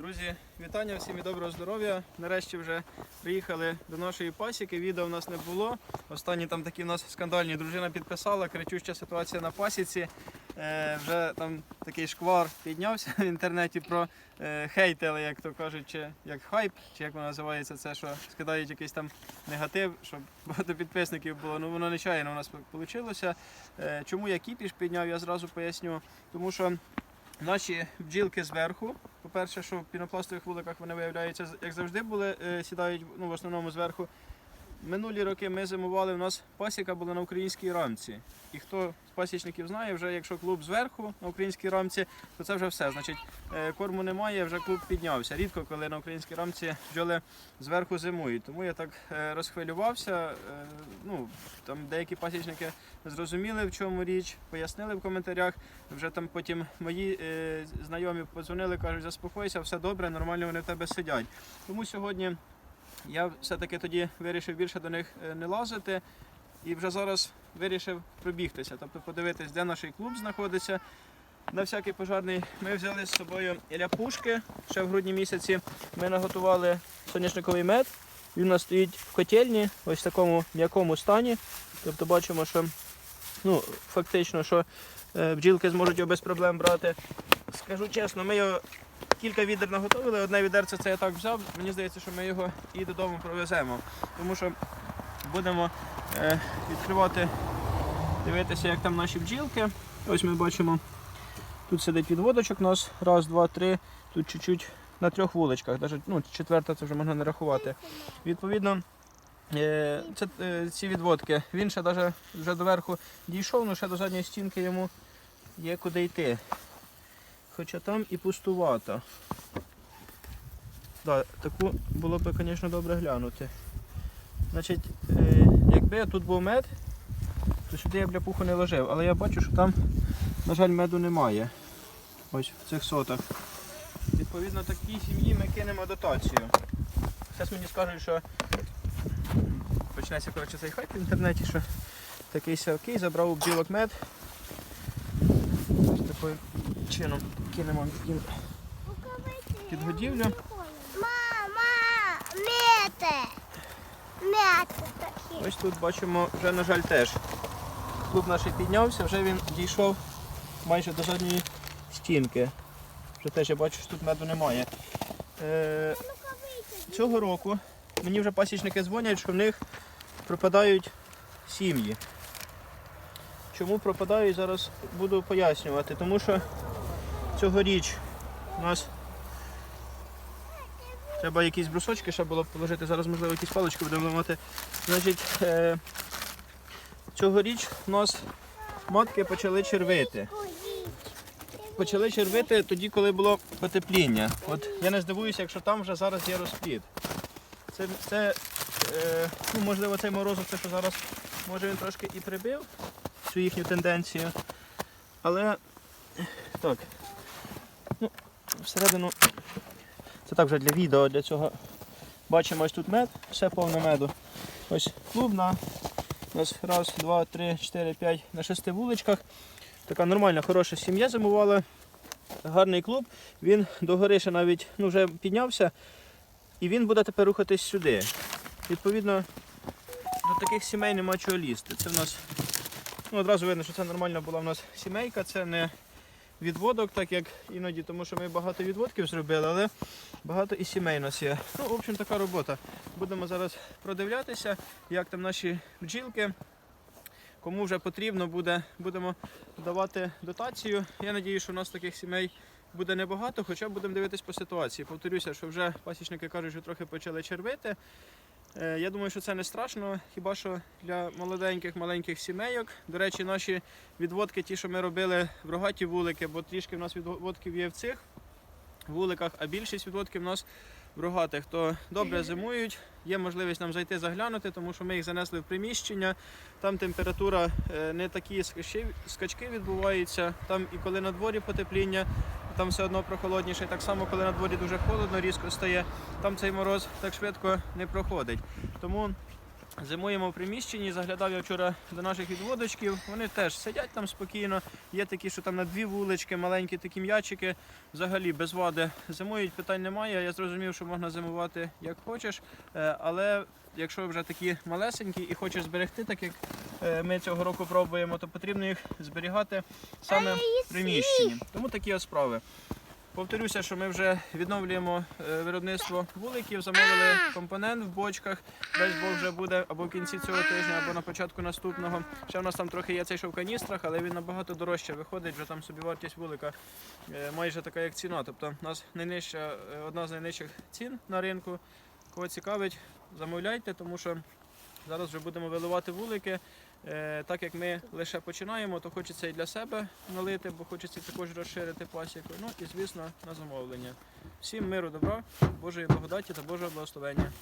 Друзі, вітання всім і доброго здоров'я. Нарешті вже приїхали до нашої пасіки. Відео в нас не було. Останні там такі в нас скандальні. Дружина підписала, кричуща ситуація на пасіці. Е, вже там такий шквар піднявся в інтернеті про е, хейтили, як то кажуть, чи як хайп, чи як воно називається, це що скидають якийсь там негатив, щоб багато підписників було. Ну воно нечаянно у нас вийшло. Е, чому я кіпіш підняв, я зразу поясню. Тому що Наші бджілки зверху. По-перше, що в пінопластових вуликах вони виявляються, як завжди були, е, сідають ну, в основному зверху. Минулі роки ми зимували, у нас пасіка була на українській рамці. І хто з пасічників знає, вже якщо клуб зверху на українській рамці, то це вже все. Значить, е, корму немає, вже клуб піднявся. Рідко, коли на українській рамці бджоли зверху зимують. Тому я так е, розхвилювався. Е, Ну, там деякі пасічники зрозуміли, в чому річ, пояснили в коментарях. Вже там потім мої знайомі подзвонили, кажуть, заспокойся, все добре, нормально вони в тебе сидять. Тому сьогодні я все-таки тоді вирішив більше до них е, не лазити. І вже зараз вирішив пробігтися, тобто подивитись, де наш клуб знаходиться. На всякий пожарний ми взяли з собою ляпушки. Ще в грудні місяці ми наготували соняшниковий мед. Він у нас стоїть в котельні, ось в такому м'якому стані. Тобто бачимо, що ну, фактично, що е, бджілки зможуть його без проблем брати. Скажу чесно, ми його кілька відер наготовили, одне відерце це я так взяв. Мені здається, що ми його і додому провеземо. Тому що будемо е, відкривати, дивитися, як там наші бджілки. Ось ми бачимо, тут сидить відводочок у нас. Раз, два, три. Тут чуть-чуть на трьох вуличках, навіть ну, четверта це вже можна не рахувати. Відповідно, е, це, е, ці відводки. Він ще даже вже доверху дійшов, але ще до задньої стінки йому є куди йти. Хоча там і пустувато. Да, таку було б, звісно, добре глянути. Значить, е, якби тут був мед, то сюди я б ляпуху не ложив, але я бачу, що там, на жаль, меду немає. Ось в цих сотах. Відповідно, такій сім'ї ми кинемо дотацію. Зараз мені скажуть, що почнеться коротше, цей хайп в інтернеті, що такий сявкий забрав у бджілок мед. Ось таким чином кинемо їм під годівлю. Мама, мете. Мете такі. Ось тут бачимо, вже, на жаль, теж. Клуб наш піднявся, вже він дійшов майже до задньої стінки. Вже теж я бачу, що тут меду немає. Е, цього року мені вже пасічники дзвонять, що в них пропадають сім'ї. Чому пропадають, зараз буду пояснювати. Тому що цьогоріч у нас треба якісь брусочки ще було б положити. Зараз, можливо, якісь палички будемо ламати. Значить, е, цьогоріч у нас матки почали червити. Почали червити тоді, коли було потепління. От я не здивуюся, якщо там вже зараз є розплід. Це, це е, ну, можливо, цей морозов, це що зараз, може він трошки і прибив цю їхню тенденцію. Але так. Ну, всередину. Це так вже для відео, для цього. Бачимо ось тут мед, все повне меду. Ось клубна. У нас раз, два, три, чотири, п'ять на шести вуличках. Така нормальна, хороша сім'я зимувала. Гарний клуб. Він догори ще навіть ну, вже піднявся. І він буде тепер рухатись сюди. Відповідно, до таких сімей нема чого лізти. Це в нас ну, одразу видно, що це нормальна була в нас сімейка, це не відводок, так як іноді, тому що ми багато відводків зробили, але багато і сімей нас є. Ну, в общем, така робота. Будемо зараз продивлятися, як там наші бджілки. Кому вже потрібно буде, будемо давати дотацію. Я сподіваюся, що у нас таких сімей буде небагато, хоча будемо дивитись по ситуації. Повторюся, що вже пасічники кажуть, що трохи почали червити. Е, Я думаю, що це не страшно, хіба що для молоденьких маленьких сімейок. До речі, наші відводки, ті, що ми робили в рогаті вулики, бо трішки в нас відводків є в цих вуликах, а більшість відводків в нас в рогатих, то добре зимують. Є можливість нам зайти заглянути, тому що ми їх занесли в приміщення. Там температура е, не такі скачки відбуваються. Там і коли на дворі потепління, там все одно прохолодніше. Так само, коли на дворі дуже холодно, різко стає, там цей мороз так швидко не проходить. Тому Зимуємо в приміщенні, заглядав я вчора до наших відводочків. Вони теж сидять там спокійно. Є такі, що там на дві вулички, маленькі такі м'ячики, взагалі без води. Зимують, питань немає. Я зрозумів, що можна зимувати як хочеш. Е, Але якщо вже такі малесенькі і хочеш зберегти, так як е, ми цього року пробуємо, то потрібно їх зберігати саме в приміщенні. Тому такі ось справи. Повторюся, що ми вже відновлюємо е, виробництво вуликів, замовили компонент в бочках. Дай Бог вже буде або в кінці цього тижня, або на початку наступного. Ще в нас там трохи є цей що в каністрах, але він набагато дорожче виходить, вже там собівартість вулика е, майже така, як ціна. Тобто у нас найнижча, е, одна з найнижчих цін на ринку. Кого цікавить, замовляйте, тому що зараз вже будемо виливати вулики. Е, Так як ми лише починаємо, то хочеться і для себе налити, бо хочеться також розширити пасіку. Ну і звісно на замовлення. Всім миру, добра, Божої благодаті та Божого благословення.